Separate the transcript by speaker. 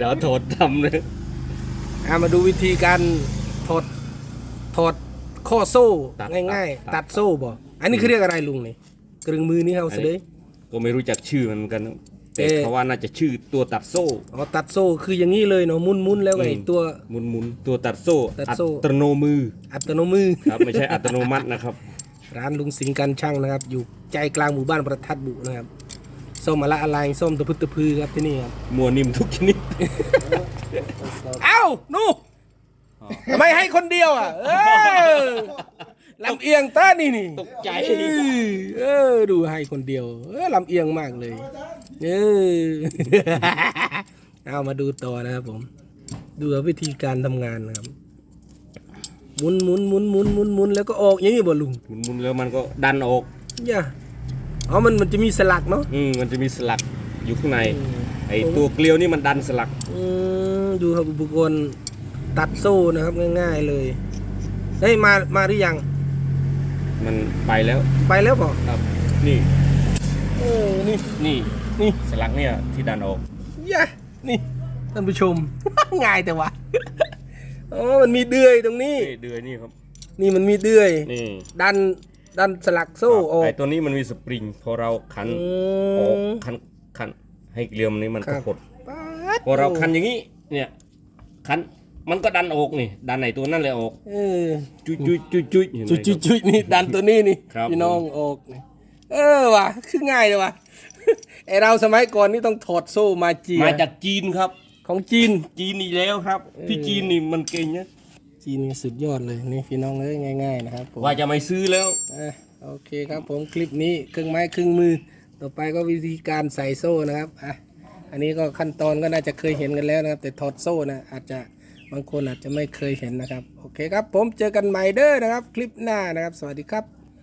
Speaker 1: เราโทษทำเลย
Speaker 2: อะมาดูวิธีการถอดถอดข้อโซ่ง่ายๆ ตัดโซ่บ่อันนี้คือเรียกอะไรลุงนี่กรึงมือนี่เฮาเสยเลย
Speaker 1: ก็ไม่รู้จักชื่อมันเหมือนกันแต่
Speaker 2: เอ๊ะ
Speaker 1: เขาว่าน่าจะชื่อตัวตัดโซ่
Speaker 2: อ๋อตัดโซ่คืออย่างนี้เลยเนาะมุนๆแล้วไง
Speaker 1: อืม
Speaker 2: ตัว
Speaker 1: หมุนหมุนๆตัวตัดโซ่
Speaker 2: ตัด
Speaker 1: อั
Speaker 2: โซ่
Speaker 1: ตโนมือ
Speaker 2: อัตโนมือ
Speaker 1: ครับไม่ใช่อัตโนมัตินะครับ
Speaker 2: ร้านลุงสิงห์กันช่างนะครับ อยู่ใจกลางหมู่บ้านประทัดบุนะครับ ส้มอะละอะไรส้มตะพึดตะพือครับที่นี่ครับ
Speaker 1: มัวนิ่มทุกชนิด
Speaker 2: เอ้านูทำไมให้คนเดียวอะเออลำเอียงต้านี่นี่
Speaker 1: ตกใจ
Speaker 2: เออเออ ดูให้คนเดียว เออลำเอียงมากเลย เออ เอามาดูต่อนะครับผม ดูวิธีการทำงานนะครับหมุนหมุนหมุนหมุนหมุนหมุนแล้วก็ออกอย่างนี้บ่ลุง
Speaker 1: หมุนหมุนแล้วมันก็ดันออก
Speaker 2: อย่า อ๋อมันมันจะมีสลักเนาะ
Speaker 1: อืมมันจะมีสลักอยู่ข้างในไอตัวเกลียวนี่มันดันสลัก
Speaker 2: อืมดูครับอุปกรณ์ตัดโซ่นะครับง่าย ๆเลยเฮ้ยมามาหรือยัง
Speaker 1: มันไปแล้ว
Speaker 2: ไปแล้วเปล่า
Speaker 1: ครับ นี่
Speaker 2: เออนี่
Speaker 1: นี่
Speaker 2: นี่
Speaker 1: สลักเนี่ยที่ดันออก
Speaker 2: ย่านี่ท่านผู้ชม ง่ายแต่ว่าอ๋อมันมีเดือยตรงนี้
Speaker 1: นี่เดือยนี่ครับ
Speaker 2: นี่มันมีเดือย
Speaker 1: นี่
Speaker 2: ดัน ดันสลักโซ่ออก
Speaker 1: ไอตัวนี้มันมีสปริงพอเราคัน
Speaker 2: อื
Speaker 1: ออก
Speaker 2: ม
Speaker 1: คันคันให้เกลียวมันนี้มัน
Speaker 2: ครั
Speaker 1: ก็
Speaker 2: บ
Speaker 1: หด
Speaker 2: ป๊าด
Speaker 1: พอเราคันอย่างนี้ เนี่ยคันมันก็ดันออกนี่ดันไอตัวนั่นเลยออก
Speaker 2: เออ
Speaker 1: จุยจุยจุยจุยเห็นไหม
Speaker 2: จุยจุย
Speaker 1: ครับ
Speaker 2: จุยนี่ดันตัวนี้นี่
Speaker 1: ครับ
Speaker 2: พี่น้องออกนี่เออว่ะคือง่ายเลยว่ะไอเราสมัยก่อนนี่ต้องถอดโซ่มาเจีย
Speaker 1: มาจากจีนครับ
Speaker 2: ของจีน
Speaker 1: จีนอีกแล้วครับ พี่จีนนี่มันเก่งนะ
Speaker 2: จีนนี่สุดยอดเลยนี่พี่น้องเอ้ยง่าย ๆ นะครับผม
Speaker 1: ว่าจะไม่ซื้อแล้ว
Speaker 2: อ่ะโอเคครับผมคลิปนี้ครึ่งไม้ครึ่งมือ ต่อไปก็วิธีการใส่โซ่นะครับอะอันนี้ก็ขั้นตอนก็น่าจะเคยเห็นกันแล้วนะครับ แต่ถอดโซ่นะอาจจะบางคนอาจจะไม่เคยเห็นนะครับ โอเคครับผมเจอกันใหม่เด้อนะครับ คลิปหน้านะครับ สวัสดีครับ